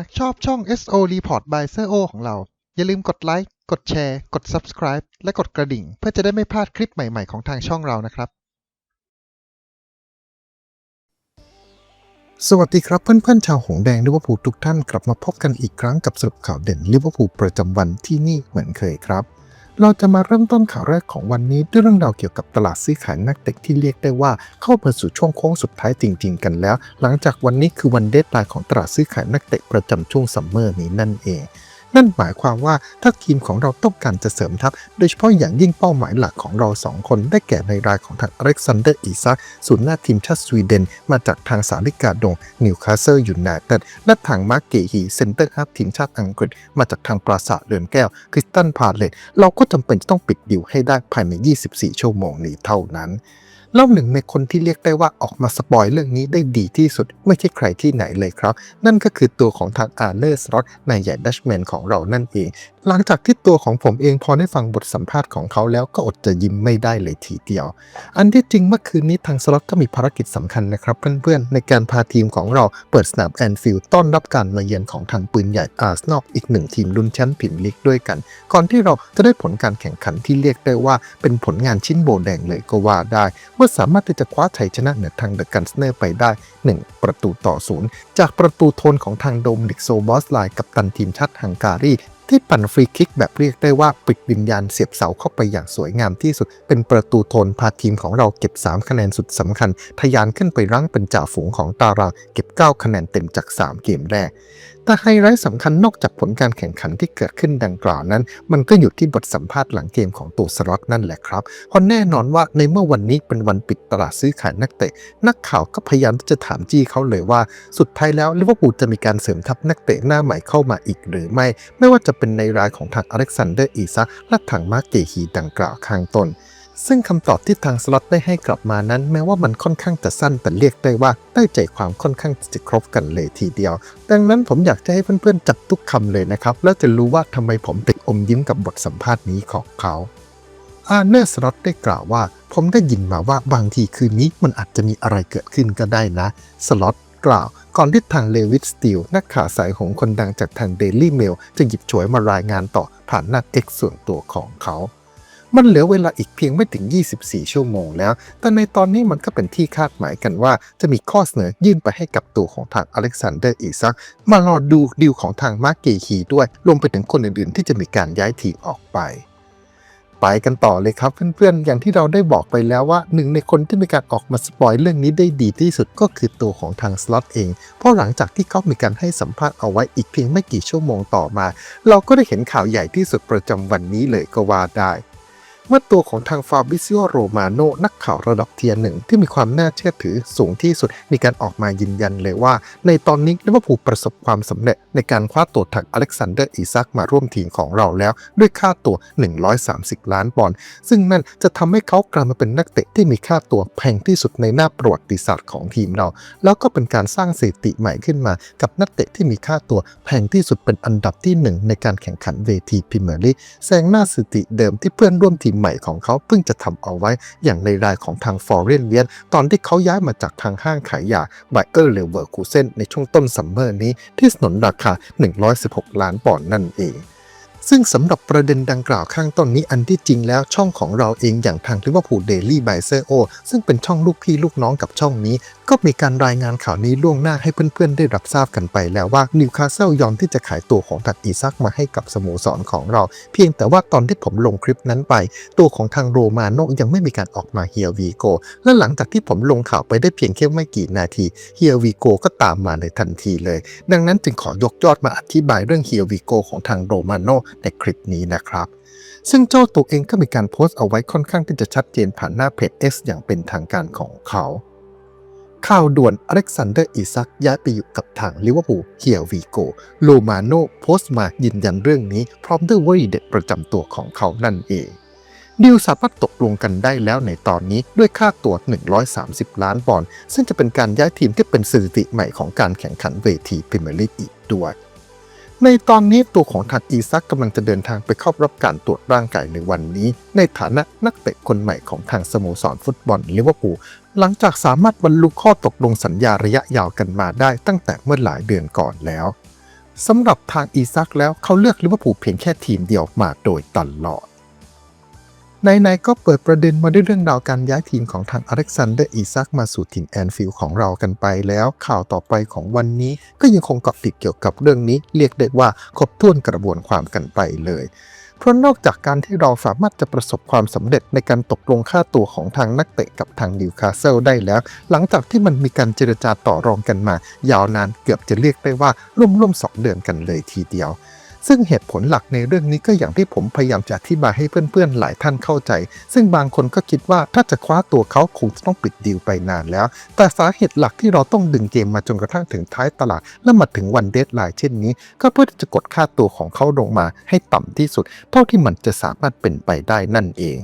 ากชอบช่อง SO Report by Sir O ของเรา อย่าลืมกดไลค์ กดแชร์ กด Subscribe และกดกระดิ่ง เพื่อจะได้ไม่พลาดคลิปใหม่ๆของทางช่องเรานะครับ สวัสดีครับเพื่อนๆ ชาวหงแดงลิเวอร์พูลทุกท่านกลับมาพบกันอีกครั้งกับสรุปข่าวเด่นลิเวอร์พูลประจำวันที่นี่เหมือนเคยครับ เราจะมาเริ่มต้นข่าวแรกของวันนี้ด้วยเรื่องราวเกี่ยวกับตลาดซื้อขายนักเตะที่เรียกได้ว่าเข้ามาสู่ช่วงโค้งสุดท้ายจริง ๆ กันแล้ว หลังจากวันนี้คือวันเดทไลน์ของตลาดซื้อขายนักเตะประจำช่วงซัมเมอร์นี้นั่นเอง นั่นหมายความว่าถ้าทีมของเราต้องการจะเสริมทัพ โดยเฉพาะอย่างยิ่งเป้าหมายหลักของเราสองคน ได้แก่ในรายของทางอเล็กซานเดอร์อีซักศูนย์หน้าทีมชาติสวีเดน มาจากทางสาลิกาดงนิวคาสเซิลยูไนเต็ดและทางมาร์เกฮีเซนเตอร์ฮับทีมชาติอังกฤษ มาจากทางปราสาทเรือนแก้วคริสตันพาเลตเราก็จำเป็นจะต้องปิดดิวให้ได้ภายใน 24 ชั่วโมงนี้เท่านั้น เล่าหนึ่งในคนที่เรียกได้ว่าออกมาสปอยเรื่องนี้ได้ดีที่สุดไม่ใช่ใครที่ไหนเลยครับ นั่นก็คือตัวของทางอาร์เลอร์สล็อตนายใหญ่ดัชแมนของเรานั่นเองหลังจากที่ตัวของผมเองพอได้ฟังบทสัมภาษณ์ของเขาแล้วก็อดจะยิ้มไม่ได้เลยทีเดียว อันที่จริงเมื่อคืนนี้ทางสล็อตก็มีภารกิจสำคัญนะครับเพื่อนๆ ในการพาทีมของเราเปิดสนามแอนฟิลด์ต้อนรับการมาเยือนของทางปืนใหญ่อาร์เซนอลอีกหนึ่งทีมลุ้นแชมป์พรีเมียร์ลีกด้วยกัน ก่อนที่เราจะได้ผลการแข่งขันที่เรียกได้ว่าเป็นผลงานชิ้นโบแดงเลยก็ว่าได้เมื่อสามารถที่จะคว้าชัยชนะเหนือทางเดอะกันสเนอร์ไปได้ 1 ประตูต่อศูนย์จากประตูโทนของทางโดมนิกโซบอสไลน์กับตันทีมชาติฮังการี ที่ปั่นฟรีคิกแบบเรียกได้ว่าปิดวิญญาณเสียบเสาเข้าไปอย่างสวยงามที่สุด เป็นประตูโทนพาทีมของเราเก็บ 3 คะแนนสุดสำคัญ ทะยานขึ้นไปรั้งเป็นจ่าฝูงของตารางเก็บ 9 คะแนนเต็มจาก 3 เกมแรกแต่ไฮไลท์สำคัญนอกจากผลการแข่งขันที่เกิดขึ้นดังกล่าวนั้น มันก็อยู่ที่บทสัมภาษณ์หลังเกมของตัวสล็อตนั่นแหละครับ เพราะแน่นอนว่าในเมื่อวันนี้เป็นวันปิดตลาดซื้อขายนักเตะ นักข่าวก็พยายามที่จะถามจี้เขาเลยว่า สุดท้ายแล้วลิเวอร์พูลจะมีการเสริมทัพนักเตะหน้าใหม่เข้ามาอีกหรือไม่ ไม่ว่าจะเป็นในรายของทางอเล็กซานเดอร์อีซักและทางมาร์เกฮีดังกล่าวข้างต้น ซึ่งคำตอบที่ทางสล็อตได้ให้กลับมานั้น แม้ว่ามันค่อนข้างจะสั้นแต่เรียกได้ว่าได้ใจความค่อนข้างจะครบกันเลยทีเดียว ดังนั้นผมอยากจะให้เพื่อนๆจับทุกคำเลยนะครับ แล้วจะรู้ว่าทำไมผมติดอมยิ้มกับบทสัมภาษณ์นี้ของเขาอาเนอร์สล็อตได้กล่าวว่า ผมได้ยินมาว่าบางทีคืนนี้มันอาจจะมีอะไรเกิดขึ้นก็ได้นะสล็อตกล่าวก่อนที่ทางเลวิสสตีลนักข่าวสายหงคนดังจากทางเดลี่เมลจะหยิบฉวยมารายงานต่อผ่านหน้า X ส่วนตัวของเขา มันเหลือเวลาอีกเพียงไม่ถึง 24 ชั่วโมงแล้ว แต่ในตอนนี้มันก็เป็นที่คาดหมายกันว่า จะมีข้อเสนอยื่นไปให้กับตัวของทางอเล็กซานเดอร์อีซัก มารอดูดีลของทางมาร์เกฮีด้วย รวมไปถึงคนอื่นๆ ที่จะมีการย้ายทีมออกไปไปกันต่อเลยครับเพื่อนๆ อย่างที่เราได้บอกไปแล้วว่าหนึ่งในคนที่มีการออกมาสปอยเรื่องนี้ได้ดีที่สุดก็คือตัวของทางสล็อตเอง เพราะหลังจากที่เขามีการให้สัมภาษณ์เอาไว้อีกเพียงไม่กี่ชั่วโมงต่อมา เราก็ได้เห็นข่าวใหญ่ที่สุดประจำวันนี้เลยก็ว่าได้ เมื่อตัวของทางฟาบิซิโอโรมาโนนักข่าวระดับเทียร์หนึ่งที่มีความน่าเชื่อถือสูงที่สุด มีการออกมายืนยันเลยว่า ในตอนนี้ลิเวอร์พูลประสบความสำเร็จ ในการคว้าตัวทางอเล็กซานเดอร์อีซักมาร่วมทีมของเราแล้ว ด้วยค่าตัว 130 ล้านปอนด์ซึ่งนั่นจะทำให้เขากลายมาเป็นนักเตะที่มีค่าตัวแพงที่สุดในหน้าประวัติศาสตร์ของทีมเรา แล้วก็เป็นการสร้างสถิติใหม่ขึ้นมา กับนักเตะที่มีค่าตัวแพงที่สุดเป็นอันดับที่หนึ่งในการแข่งขันเวทีพรีเมียร์ลีกแซงหน้าสถิติเดิมที่เพื่อนร่วมทีมใหม่ของเขาเพิ่งจะทำเอาไว้อย่างในรายของทางฟอร์เรนเวียนตอนที่เขาย้ายมาจากทางห้างขายยาไบเออร์เลเวอร์คูเซนในช่วงต้นซัมเมอร์นี้ที่สนนราคา 116 ล้านปอนด์นั่นเองซึ่งสำหรับประเด็นดังกล่าวข้างต้นนี้อันที่จริงแล้วช่องของเราเองอย่างทางลิเวอร์พูลเดลี่ไบเซอร์โอซึ่งเป็นช่องลูกพี่ลูกน้องกับช่องนี้ ก็มีการรายงานข่าวนี้ล่วงหน้าให้เพื่อนๆ ได้รับทราบกันไปแล้วว่านิวคาสเซิลยอมที่จะขายตัวของทัดอีซักมาให้กับสโมสรของเรา เพียงแต่ว่าตอนที่ผมลงคลิปนั้นไป ตัวของทางโรมาโนยังไม่มีการออกมาเฮียวีโกและหลังจากที่ผมลงข่าวไปได้เพียงแค่ไม่กี่นาทีเฮียวีโกก็ตามมาในทันทีเลย ดังนั้นจึงขอยกยอดมาอธิบายเรื่องเฮียวีโกของทางโรมาโนในคลิปนี้นะครับซึ่งเจ้าตัวเองก็มีการโพสต์เอาไว้ค่อนข้างที่จะชัดเจนผ่านหน้าเพจ X อย่างเป็นทางการของเขา ข่าวด่วนอเล็กซานเดอร์อิซักย้ายไปอยู่กับทางลิเวอร์พูลเฮียวีโกโลมาโนโพสต์มายืนยันเรื่องนี้ พร้อมด้วยวลีเด็ดประจำตัวของเขานั่นเองดิวสามารถตกลงกันได้แล้วในตอนนี้ด้วยค่าตัว 130 ล้านปอนด์ซึ่งจะเป็นการย้ายทีมที่เป็นสถิติใหม่ของการแข่งขันเวทีพรีเมียร์ลีกอีกด้วย ในตอนนี้ตัวของทางอีซักกำลังจะเดินทางไปเข้ารับการตรวจร่างกายในวันนี้ ในฐานะนักเตะคนใหม่ของทางสโมสรฟุตบอลลิเวอร์พูลหลังจากสามารถบรรลุข้อตกลงสัญญาระยะยาวกันมาได้ตั้งแต่เมื่อหลายเดือนก่อนแล้วสำหรับทางอีซักแล้วเขาเลือกลิเวอร์พูลเพียงแค่ทีมเดียวมาโดยตลอด ในๆก็เปิดประเด็นมาด้วยเรื่องราวการย้ายทีมของทางอเล็กซานเดอร์อีซักมาสู่ถิ่นแอนฟิลด์ของเรากันไปแล้ว ข่าวต่อไปของวันนี้ก็ยังคงเกาะติดเกี่ยวกับเรื่องนี้ เรียกได้ว่าครบถ้วนกระบวนความกันไปเลยเพราะนอกจากการที่เราสามารถจะประสบความสำเร็จในการตกลงค่าตัวของทางนักเตะกับทางนิวคาสเซิลได้แล้ว หลังจากที่มันมีการเจรจาต่อรองกันมา ยาวนานเกือบจะเรียกได้ว่าร่วมๆสองเดือนกันเลยทีเดียว ซึ่งเหตุผลหลักในเรื่องนี้ก็อย่างที่ผมพยายามจะอธิบายให้เพื่อนๆหลายท่านเข้าใจ ซึ่งบางคนก็คิดว่าถ้าจะคว้าตัวเขาคงจะต้องปิดดีลไปนานแล้ว แต่สาเหตุหลักที่เราต้องดึงเกมมาจนกระทั่งถึงท้ายตลาด และมาถึงวันเดทไลน์เช่นนี้ ก็เพื่อที่จะกดค่าตัวของเขาลงมาให้ต่ำที่สุด เท่าที่มันจะสามารถเป็นไปได้นั่นเอง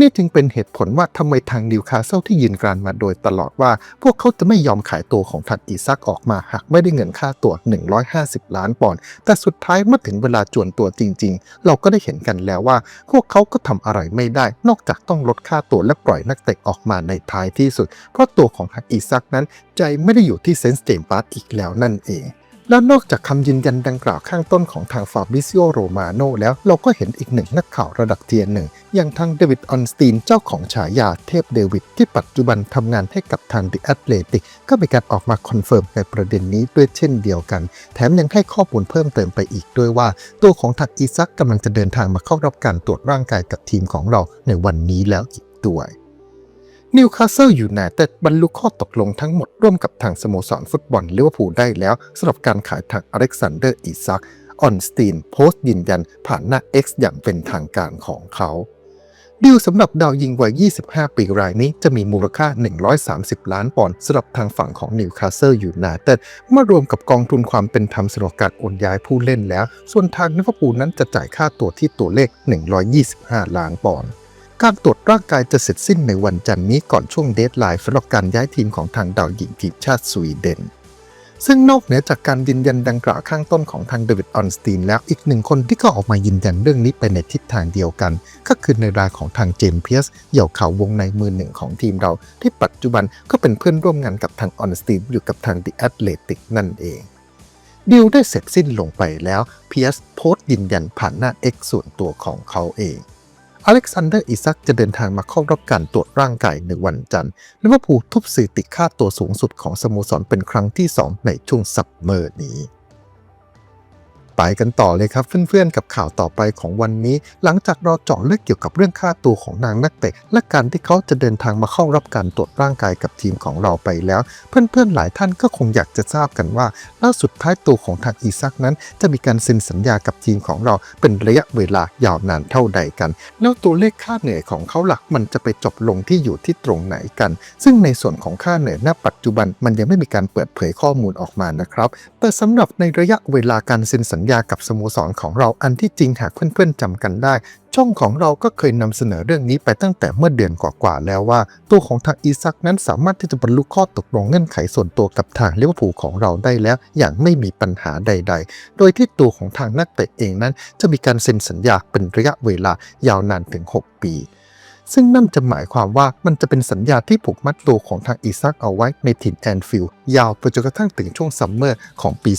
นี่จึงเป็นเหตุผลว่าทำไมทางนิวคาสเซิลที่ยืนกรานมาโดยตลอดว่า พวกเขาจะไม่ยอมขายตัวของทัดอีซักออกมาหากไม่ได้เงินค่าตัว 150 ล้านปอนด์แต่สุดท้ายเมื่อถึงเวลาจวนตัวจริง ๆ เราก็ได้เห็นกันแล้วว่า พวกเขาก็ทำอะไรไม่ได้ นอกจากต้องลดค่าตัวและปล่อยนักเตะออกมาในท้ายที่สุด เพราะตัวของทัดอีซักนั้นใจไม่ได้อยู่ที่เซนส์เจมส์ปาร์ตอีกแล้วนั่นเอง แล้วนอกจากคำยืนยันดังกล่าวข้างต้นของทางฟาบิซิโอโรมาโนแล้วเราก็เห็นอีกหนึ่งนักข่าวระดับเทียร์หนึ่ง อย่างทางเดวิดออนสตีนเจ้าของฉายาเทพเดวิดที่ปัจจุบันทำงานให้กับทางดิแอตเลติกก็มีการออกมาคอนเฟิร์มในประเด็นนี้ด้วยเช่นเดียวกัน แถมยังให้ข้อมูลเพิ่มเติมไปอีกด้วยว่า ตัวของทักอีซักกำลังจะเดินทางมาเข้ารับการตรวจร่างกายกับทีมของเราในวันนี้แล้วอีกด้วย นิวคาสเซิลยูไนเต็ดบรรลุข้อตกลงทั้งหมดร่วมกับทางสโมสรฟุตบอลลิเวอร์พูลได้แล้วสำหรับการขายทางอเล็กซานเดอร์อีซักออนสตีนโพสต์ยืนยันผ่านหน้า X อย่างเป็นทางการของเขาดีลสำหรับดาวยิงวัย 25 ปีรายนี้จะมีมูลค่า 130 ล้านปอนด์สำหรับทางฝั่งของนิวคาสเซิลยูไนเต็ดเมื่อรวมกับกองทุนความเป็นธรรมสำหรับการโอนย้ายผู้เล่นแล้ว ส่วนทางลิเวอร์พูลนั้นจะจ่ายค่าตัวที่ตัวเลข 125 ล้านปอนด์ การตรวจร่างกายจะเสร็จสิ้นในวันจันทร์นี้ก่อนช่วงเดทไลน์สำหรับการย้ายทีมของทางดาวหญิงทีมชาติสวีเดน ซึ่งนอกเหนือจากการยืนยันดังกล่าวข้างต้นของทางเดวิดออนสตีนแล้วอีกหนึ่งคนที่ก็ออกมายืนยันเรื่องนี้ไปในทิศทางเดียวกัน ก็คือในรายของทางเจมส์เพียสเหยี่ยวข่าววงในมือหนึ่งของทีมเรา ที่ปัจจุบันก็เป็นเพื่อนร่วมงานกับทางออนสตีนอยู่กับทางดิแอตเลติกนั่นเองดีลได้เสร็จสิ้นลงไปแล้วเพียสโพสต์ยืนยันผ่านหน้า X ส่วนตัวของเขาเอง อเล็กซานเดอร์อิซักจะเดินทางมาเข้ารับการตรวจร่างกายในวันจันทร์ลิเวอร์พูลทุบสถิติค่าตัวสูงสุดของสโมสรเป็นครั้งที่ 2 ในช่วงสัปเมอร์นี้ ไปกันต่อเลยครับเพื่อนๆกับข่าวต่อไปของวันนี้ หลังจากเราเจาะลึกเกี่ยวกับเรื่องค่าตัวของนางนักเตะ และการที่เขาจะเดินทางมาเข้ารับการตรวจร่างกายกับทีมของเราไปแล้ว เพื่อนๆหลายท่านก็คงอยากจะทราบกันว่าล้วสุดท้ายตัวของทางอีซักนั้น จะมีการเซ็นสัญญากับทีมของเราเป็นระยะเวลายาวนานเท่าใดกัน แล้วตัวเลขค่าเหนื่อยของเขาหลักมันจะไปจบลงที่อยู่ที่ตรงไหนกัน ซึ่งในส่วนของค่าเหนื่อยณปัจจุบันมันยังไม่มีการเปิดเผยข้อมูลออกมานะครับแต่สำหรับในระยะเวลาการเซ็นสัญญากับสโมสรของเราอันที่จริงหากเพื่อนๆจำกันได้ ช่องของเราก็เคยนำเสนอเรื่องนี้ไปตั้งแต่เมื่อเดือนกว่าๆแล้วว่า ตัวของทางอีซักนั้นสามารถที่จะบรรลุข้อตกลงเงื่อนไขส่วนตัวกับทางลิเวอร์พูลของเราได้แล้ว อย่างไม่มีปัญหาใด ๆ โดยที่ตัวของทางนักเตะเองนั้น จะมีการเซ็นสัญญาเป็นระยะเวลายาวนานถึง 6 ปี ซึ่งนั่นจะหมายความว่ามันจะเป็นสัญญาที่ผูกมัดตัวของทางอีซักเอาไว้ในถิ่นแอนฟิลด์ยาวไปจนกระทั่งถึงช่วงซัมเมอร์ของปี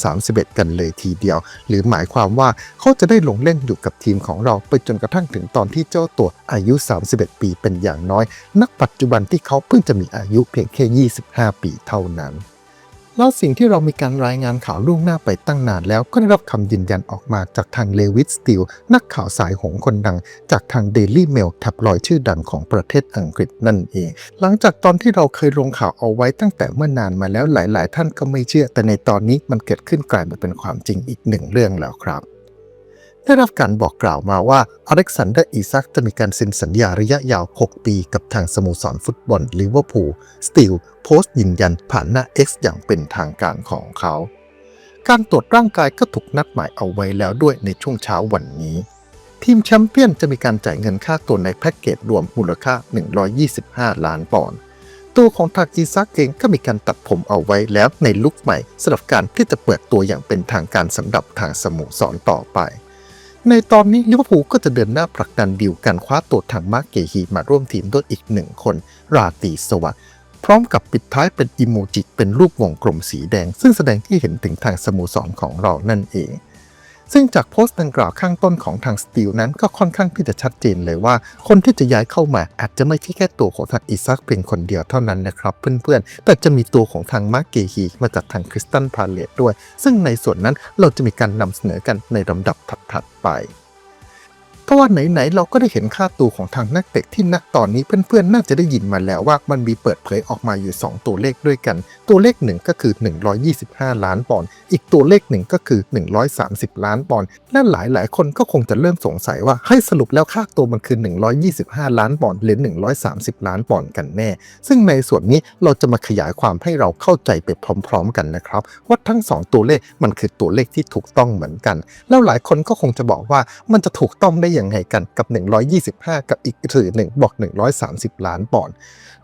2031 กันเลยทีเดียว หรือหมายความว่าเขาจะได้ลงเล่นอยู่กับทีมของเราไปจนกระทั่งถึงตอนที่เจ้าตัวอายุ 31 ปีเป็นอย่างน้อย นักปัจจุบันที่เขาเพิ่งจะมีอายุเพียงแค่ 25 ปีเท่านั้น แล้วสิ่งที่เรามีการรายงานข่าวล่วงหน้าไปตั้งนานแล้วก็ได้รับคำยืนยันออกมาจากทางเลวิสสติลนักข่าวสายหงคนดัง จากทาง Daily Mail ทับลอยชื่อดังของประเทศอังกฤษนั่นเอง หลังจากตอนที่เราเคยลงข่าวเอาไว้ตั้งแต่เมื่อนานมาแล้วหลาย ๆ ท่านก็ไม่เชื่อ แต่ในตอนนี้มันเกิดขึ้นกลายมาเป็นความจริงอีกหนึ่งเรื่องแล้วครับ ได้รับการบอกกล่าวมาว่าอเล็กซานเดอร์อีซักจะมีการเซ็นสัญญาระยะยาว 6 ปีกับทางสโมสรฟุตบอลลิเวอร์พูลสตีลโพสต์ยืนยันผ่านหน้า X อย่างเป็นทางการของเขา การตรวจร่างกายก็ถูกนัดหมายเอาไว้แล้วด้วยในช่วงเช้าวันนี้ ทีมแชมเปี้ยนจะมีการจ่ายเงินค่าตัวในแพ็กเกจรวมมูลค่า 125 ล้านปอนด์ตัวของทากิซักเองก็มีการตัดผมเอาไว้แล้วในลุคใหม่สำหรับการที่จะเปิดตัวอย่างเป็นทางการสำหรับทางสโมสรต่อไป ในตอนนี้ลิเวอร์พูลก็จะเดินหน้าผลักดันดิวการคว้าตัวทางมาร์กเกฮีมาร่วมทีมด้วยอีกหนึ่งคน ราตีสวัสด์พร้อมกับปิดท้ายเป็นอิโมจิเป็นรูปวงกลมสีแดง ซึ่งแสดงที่เห็นถึงทางสโมสรของเรานั่นเอง ซึ่งจากโพสต์ดังกล่าวข้างต้นของทางสตีลนั้นก็ค่อนข้างที่จะชัดเจนเลยว่า คนที่จะย้ายเข้ามาอาจจะไม่ใช่แค่ตัวของทางอิซักเพียงคนเดียวเท่านั้นนะครับเพื่อนๆ แต่จะมีตัวของทางมาร์กเกฮีมาจากทางคริสตันพาเลตด้วย ซึ่งในส่วนนั้นเราจะมีการนำเสนอกันในลำดับถัดๆไป ราะว่าไหนๆเราก็ได้เห็นค่าตัวของทางนักเตะที่ณตอนนี้เพื่อนๆน่าจะได้ยินมาแล้วว่ามันมีเปิดเผยออกมาอยู่ 2 ตัวเลขด้วยกัน ตัวเลขหนึ่งก็คือ 125 ล้านปอนด์อีกตัวเลขหนึ่งก็คือ 130 ล้านปอนด์และหลายๆ คนก็คงจะเริ่มสงสัยว่าให้สรุปแล้วค่าตัวมันคือ 125 ล้านปอนด์หรือ 130 ล้านปอนด์กันแน่ ซึ่งในส่วนนี้เราจะมาขยายความให้เราเข้าใจไปพร้อม ๆ กันนะครับว่าทั้ง 2 ตัวเลขมันคือตัวเลขที่ถูกต้องเหมือนกัน แล้วหลายคนก็คงจะบอกว่ามันจะถูกต้องได้ยังไงกันกับ 125 กับอีกสื่อหนึ่งบอก 130 ล้านปอนด์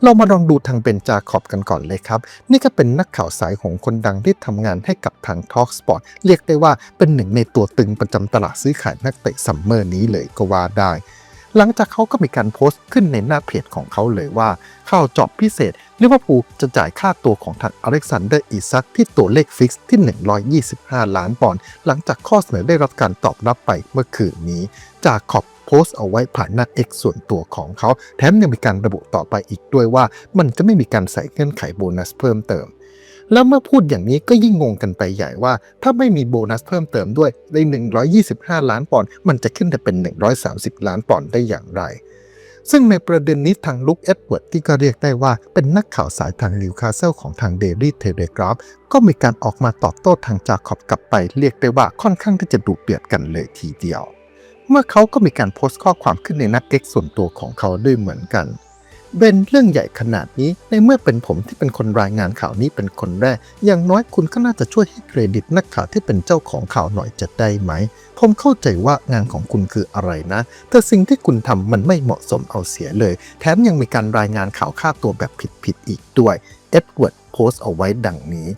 เรามาลองดูทางเบนจาคอบกันก่อนเลยครับ นี่ก็เป็นนักข่าวสายของคนดังที่ทำงานให้กับทาง Talk Sport เรียกได้ว่าเป็นหนึ่งในตัวตึงประจำตลาดซื้อขายนักเตะซัมเมอร์นี้เลยก็ว่าได้หลังจากเขาก็มีการโพสต์ขึ้นในหน้าเพจของเขาเลยว่าข่าวจอบพิเศษ ลิเวอร์พูลจะจ่ายค่าตัวของทางอเล็กซานเดอร์อิซักที่ตัวเลขฟิกซ์ที่ 125 ล้านปอนด์หลังจากข้อเสนอได้รับการตอบรับไปเมื่อคืนนี้ จากขอบโพสต์เอาไว้ผ่านหน้า X ส่วนตัวของเขา แถมยังมีการระบุต่อไปอีกด้วยว่า มันจะไม่มีการใส่เงื่อนไขโบนัสเพิ่มเติม แล้วเมื่อพูดอย่างนี้ก็ยิ่งงงกันไปใหญ่ว่า ถ้าไม่มีโบนัสเพิ่มเติมด้วยใน 125 ล้านปอนด์มันจะขึ้นไปเป็น 130 ล้านปอนด์ได้อย่างไร ซึ่งในประเด็นนี้ทางลุคเอ็ดเวิร์ดที่ก็เรียกได้ว่าเป็นนักข่าวสายทางนิวคาสเซิลของทางเดลี่เทเลกราฟก็มีการออกมาตอบโต้ทางจาขอบกลับไป เรียกได้ว่าค่อนข้างที่จะดูเดือดกันเลยทีเดียว เมื่อเขาก็มีการโพสต์ข้อความขึ้นในนักเอ็กส่วนตัวของเขาด้วยเหมือนกัน เป็นเรื่องใหญ่ขนาดนี้ ในเมื่อเป็นผมที่เป็นคนรายงานข่าวนี้เป็นคนแรก อย่างน้อยคุณก็น่าจะช่วยให้เครดิตนักข่าวที่เป็นเจ้าของข่าวหน่อยจะได้ไหม ผมเข้าใจว่างานของคุณคืออะไรนะ แต่สิ่งที่คุณทำมันไม่เหมาะสมเอาเสียเลย แถมยังมีการรายงานข่าวค่าตัวแบบผิดๆอีกด้วย เอ็ดเวิร์ดโพสต์เอาไว้ดังนี้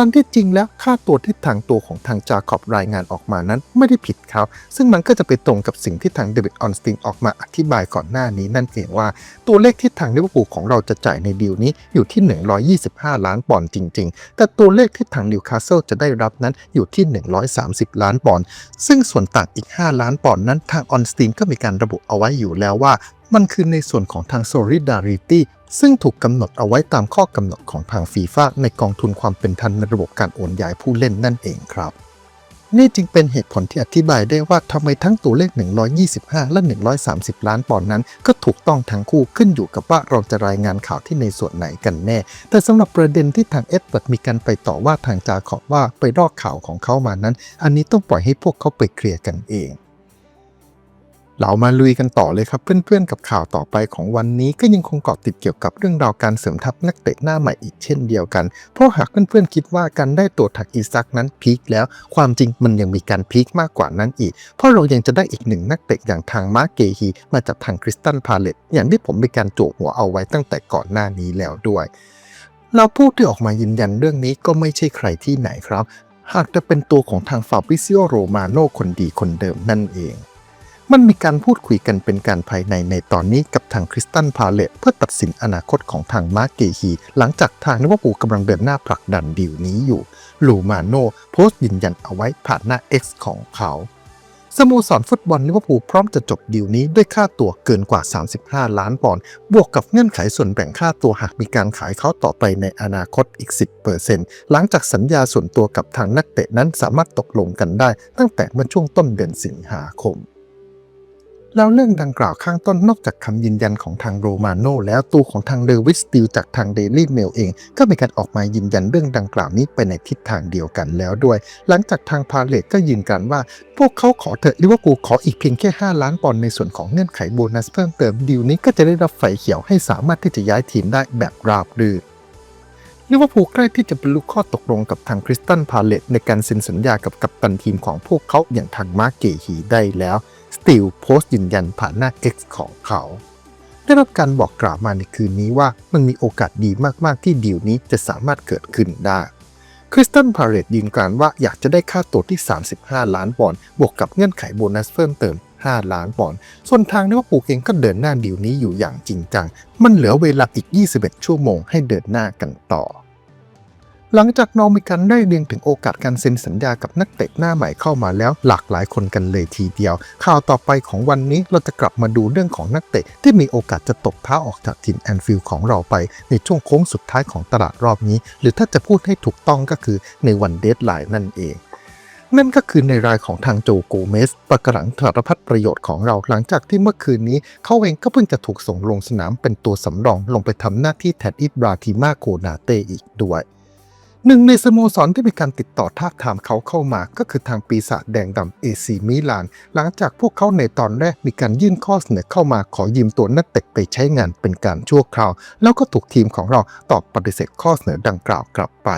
ตามที่จริงแล้วค่าตัวที่ทางตัวของทางจาคอบรายงานออกมานั้นไม่ได้ผิดครับ ซึ่งมันก็จะไปตรงกับสิ่งที่ทางเดวิดออนสติงออกมาอธิบายก่อนหน้านี้นั่นเองว่าตัวเลขที่ทางลิเวอร์พูลของเราจะจ่ายในดีลนี้อยู่ที่ 125 ล้านปอนด์จริง ๆ แต่ตัวเลขที่ทางนิวคาสเซิลจะได้รับนั้นอยู่ที่ 130 ล้านปอนด์ซึ่งส่วนต่างอีก 5 ล้านปอนด์นั้นทางออนสติงก็มีการระบุเอาไว้อยู่แล้วว่ามันคือในส่วนของทาง Solidarity ซึ่งถูกกำหนดเอาไว้ตามข้อกำหนดของทางฟีฟ่าในกองทุนความเป็นธรรมในระบบการโอนย้ายผู้เล่นนั่นเองครับ นี่จึงเป็นเหตุผลที่อธิบายได้ว่าทำไมทั้งตัวเลข 125 และ 130 ล้านปอนด์นั้น ก็ถูกต้องทั้งคู่ขึ้นอยู่กับว่าเราจะรายงานข่าวที่ในส่วนไหนกันแน่ แต่สำหรับประเด็นที่ทางเอ็ดเวิร์ดมีการไปต่อว่าทางจาขอบว่าไปรอกข่าวของเขามานั้น อันนี้ต้องปล่อยให้พวกเขาไปเคลียร์กันเอง เรามาลุยกันต่อเลยครับเพื่อนๆกับข่าวต่อไปของวันนี้ก็ยังคงเกาะติดเกี่ยวกับเรื่องราวการเสริมทัพนักเตะหน้าใหม่อีกเช่นเดียวกัน เพราะหากเพื่อนๆคิดว่าการได้ตัวถักอีซักนั้นพีคแล้วความจริงมันยังมีการพีคมากกว่านั้นอีก เพราะเรายังจะได้อีกหนึ่งนักเตะอย่างทางมาร์เกฮีมาจากทางคริสตันพาเลตอย่างที่ผมมีการโจกหัวเอาไว้ตั้งแต่ก่อนหน้านี้แล้วด้วย เราพูดที่ออกมายืนยันเรื่องนี้ก็ไม่ใช่ใครที่ไหนครับ หากจะเป็นตัวของทางฟาบริซิโอโรมาโนคนดีคนเดิมนั่นเอง มันมีการพูดคุยกันเป็นการภายในในตอนนี้กับทางคริสตันพาเลตเพื่อตัดสินอนาคตของทางมาร์กเกฮี หลังจากทางลิเวอร์พูลกำลังเดินหน้าผลักดันดีลนี้อยู่ ลูมาโนโพสต์ยืนยันเอาไว้ผ่านหน้า X ของเขาสโมสรฟุตบอลลิเวอร์พูลพร้อมจะจบดีลนี้ด้วยค่าตัวเกินกว่า 35 ล้านปอนด์ บวกกับเงื่อนไขส่วนแบ่งค่าตัวหากมีการขายเขาต่อไปในอนาคตอีก 10%หลังจากสัญญาส่วนตัวกับทางนักเตะนั้นสามารถตกลงกันได้ตั้งแต่เมื่อช่วงต้นเดือนสิงหาคม แล้วเรื่องดังกล่าวข้างต้นนอกจากคำยืนยันของทางโรมาโนแล้วตัวของทางเดวิสติลจากทางเดลี่เมลเอง ก็มีการออกมายืนยันเรื่องดังกล่าวนี้ไปในทิศทางเดียวกันแล้วด้วย หลังจากทางพาเลตก็ยืนยันว่า พวกเขาขอเถอะลิเวอร์พูลขออีกเพียงแค่ 5 ล้านปอนด์ในส่วนของเงื่อนไขโบนัสเพิ่มเติมดีลนี้ก็จะได้รับไฟเขียวให้สามารถที่จะย้ายทีมได้แบบราบรื่นลิเวอร์พูลใกล้ที่จะบรรลุข้อตกลงกับทางคริสตันพาเลตในการเซ็นสัญญากับกัปตันทีมของพวกเขาอย่างทางมาร์เกฮีได้แล้ว สตีลโพสต์ยืนยันผ่านหน้า X ของเขา ได้รับการบอกกล่าวมาในคืนนี้ว่ามันมีโอกาสดีมากๆที่ดีลนี้จะสามารถเกิดขึ้นได้คริสตันพาเลตยืนการว่าอยากจะได้ค่าตัวที่ 35 ล้านปอนด์บวกกับเงื่อนไขโบนัสเพิ่มเติม 5 ล้านปอนด์ส่วนทางลิเวอร์พูเองก็เดินหน้าดีลนี้อยู่อย่างจริงจัง มันเหลือเวลาอีก 21 ชั่วโมงให้เดินหน้ากันต่อ หลังจากนอมีการได้เรียงถึงโอกาสการเซ็นสัญญากับนักเตะหน้าใหม่เข้ามาแล้วหลากหลายคนกันเลยทีเดียว ข่าวต่อไปของวันนี้เราจะกลับมาดูเรื่องของนักเตะ ที่มีโอกาสจะตกเท้าออกจากทีมแอนฟิลด์ของเราไป ในช่วงโค้งสุดท้ายของตลาดรอบนี้ หรือถ้าจะพูดให้ถูกต้องก็คือในวันเดทไลน์นั่นเองนั่นก็คือในรายของทางโจโกเมสประกรังสารพัดประโยชน์ของเราหลังจากที่เมื่อคืนนี้ เขาเองก็เพิ่งจะถูกส่งลงสนามเป็นตัวสำรองลงไปทำหน้าที่แทนอิบราฮิมาโคนาเตอีกด้วย หนึ่งในสโมสรที่มีการติดต่อทาบทามเขาเข้ามาก็คือทางปีศาจแดงดำเอซีมิลาน หลังจากพวกเขาในตอนแรกมีการยื่นข้อเสนอเข้ามาขอยืมตัวนักเตะไปใช้งานเป็นการชั่วคราว แล้วก็ถูกทีมของเราตอบปฏิเสธข้อเสนอดังกล่าวกลับไป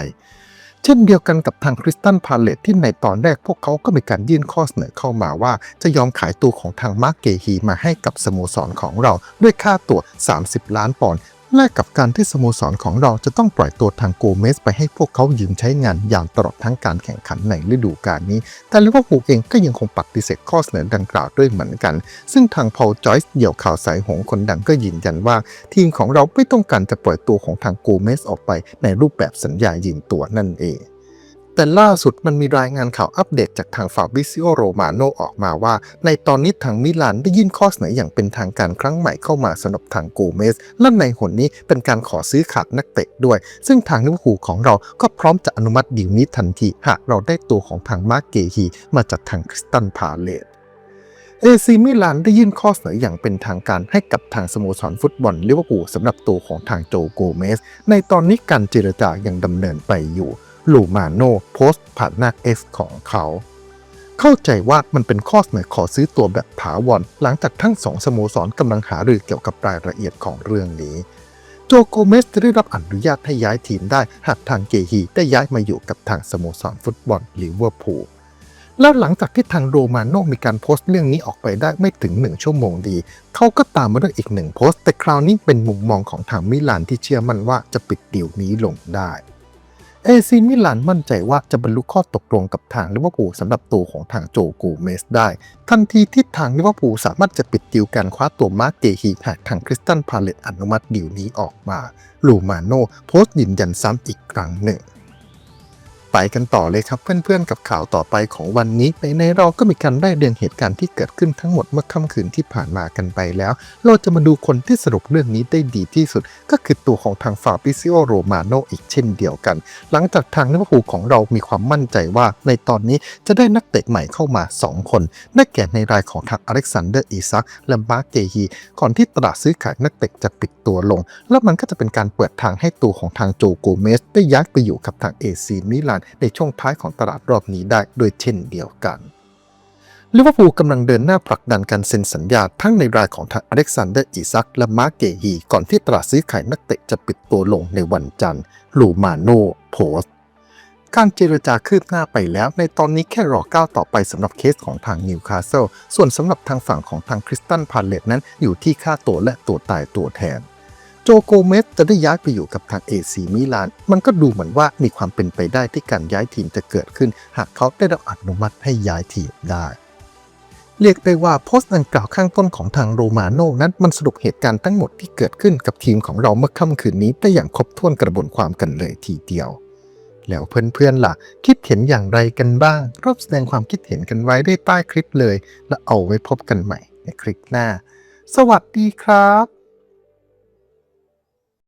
เช่นเดียวกันกับทางคริสตันพาเลตที่ในตอนแรกพวกเขาก็มีการยื่นข้อเสนอเข้ามาว่า จะยอมขายตัวของทางมาร์กเกฮีมาให้กับสโมสรของเราด้วยค่าตัว 30 ล้านปอนด์ แลกกับการที่สโมสรของเราจะต้องปล่อยตัวทางโกเมสไปให้พวกเขายืมใช้งานอย่างตลอดทั้งการแข่งขันในฤดูกาลนี้ แต่ลิเวอร์พูลเองก็ยังคงปฏิเสธข้อเสนอดังกล่าวด้วยเหมือนกัน ซึ่งทางพอลจอยส์เดี่ยวข่าวสายหงคนดังก็ยืนยันว่า ทีมของเราไม่ต้องการจะปล่อยตัวของทางโกเมสออกไปในรูปแบบสัญญายืมตัวนั่นเอง แต่ล่าสุดมันมีรายงานข่าวอัปเดตจากทางฟาบิซิโอโรมาโนออกมาว่า ในตอนนี้ทางมิลานได้ยื่นข้อเสนออย่างเป็นทางการครั้งใหม่เข้ามาสำหรับทางโกเมสและในหนนี้เป็นการขอซื้อขาดนักเตะด้วย ซึ่งทางลิเวอร์พูลของเราก็พร้อมจะอนุมัติดีลนี้ทันทีหากเราได้ตัวของทางมาร์กเกฮีมาจากทางคริสตันพาเลตเอซีมิลานได้ยื่นข้อเสนออย่างเป็นทางการให้กับทางสโมสรฟุตบอลลิเวอร์พูลสำหรับตัวของทางโจโกเมส ในตอนนี้การเจรจายังดำเนินไปอยู่ ลูมาโนโพสต์ผ่านหน้าเอสของเขา เข้าใจว่ามันเป็นข้อเสนอขอซื้อตัวแบบถาวรหลังจากทั้งสองสโมสรกำลังหารือเกี่ยวกับรายละเอียดของเรื่องนี้ โจโกเมสจะได้รับอนุญาตให้ย้ายทีมได้หากทางเกฮีได้ย้ายมาอยู่กับทางสโมสรฟุตบอลลิเวอร์พูลแล้วหลังจากที่ทางโรมาโนมีการโพสต์เรื่องนี้ออกไปได้ไม่ถึง 1 ชั่วโมงดี เขาก็ตามมาด้วยอีกหนึ่งโพสต์ แต่คราวนี้เป็นมุมมองของทางมิลานที่เชื่อมั่นว่าจะปิดดีลนี้ลงได้ เอซินมิลานมั่นใจว่าจะบรรลุข้อตกลงกับทางลิเวอร์พูลสำหรับตัวของทางโจกูเมสได้ ทันทีที่ทางลิเวอร์พูลสามารถจะปิดดิวการคว้าตัวมาร์กเกฮีหากทางคริสตันพาเลตอนุมัติดิวนี้ออกมา ลูมาโนโพสต์ยืนยันซ้ำอีกครั้งหนึ่ง ไปกันต่อเลยครับเพื่อนๆกับข่าวต่อไปของวันนี้ในในเราก็มีการได้เรียงเหตุการณ์ที่เกิดขึ้นทั้งหมดเมื่อค่ำคืนที่ผ่านมากันไปแล้ว เราจะมาดูคนที่สรุปเรื่องนี้ได้ดีที่สุด ก็คือตัวของทางฟาบิซิโอโรมาโนอีกเช่นเดียวกัน หลังจากทางลิเวอร์พูลของเรามีความมั่นใจว่า ในตอนนี้จะได้นักเตะใหม่เข้ามา 2 คนได้แก่ในรายของทางอเล็กซานเดอร์อีซักและมาร์กเกฮีก่อนที่ตลาดซื้อขายนักเตะจะปิดตัวลง แล้วมันก็จะเป็นการเปิดทางให้ตัวของทางโจโกเมสได้ย้ายไปอยู่กับทางเอซีมิลานในช่วงท้ายของตลาดรอบนี้ได้ด้วยเช่นเดียวกันลิเวอร์พูลกำลังเดินหน้าผลักดันการเซ็นสัญญาทั้งในรายของทางอเล็กซานเดอร์อีซักและมาร์กเกฮีก่อนที่ตลาดซื้อขายนักเตะจะปิดตัวลงในวันจันทร์ ลูมาโนโพสต์การเจรจาคืบหน้าไปแล้วในตอนนี้แค่รอก้าวต่อไปสำหรับเคสของทางนิวคาสเซิลส่วนสำหรับทางฝั่งของทางคริสตันพาเลตนั้นอยู่ที่ค่าตัวและตัวตายตัวแทน จโกเมสจะได้ย้ายไปอยู่กับทางเอซีมิลาน มันก็ดูเหมือนว่ามีความเป็นไปได้ที่การย้ายทีมจะเกิดขึ้น หากเขาได้รับอนุมัติให้ย้ายทีมได้ เรียกได้ว่าโพสต์ดังกล่าวข้างต้นของทางโรมาโน่นั้นมันสรุปเหตุการณ์ทั้งหมดที่เกิดขึ้นกับทีมของเราเมื่อค่ำคืนนี้ได้อย่างครบถ้วนกระบวนความกันเลยทีเดียว แล้วเพื่อนๆล่ะ คิดเห็นอย่างไรกันบ้างรบแสดงความคิดเห็นกันไว้ได้ใต้คลิปเลย และเอาไว้พบกันใหม่ในคลิปหน้า สวัสดีครับ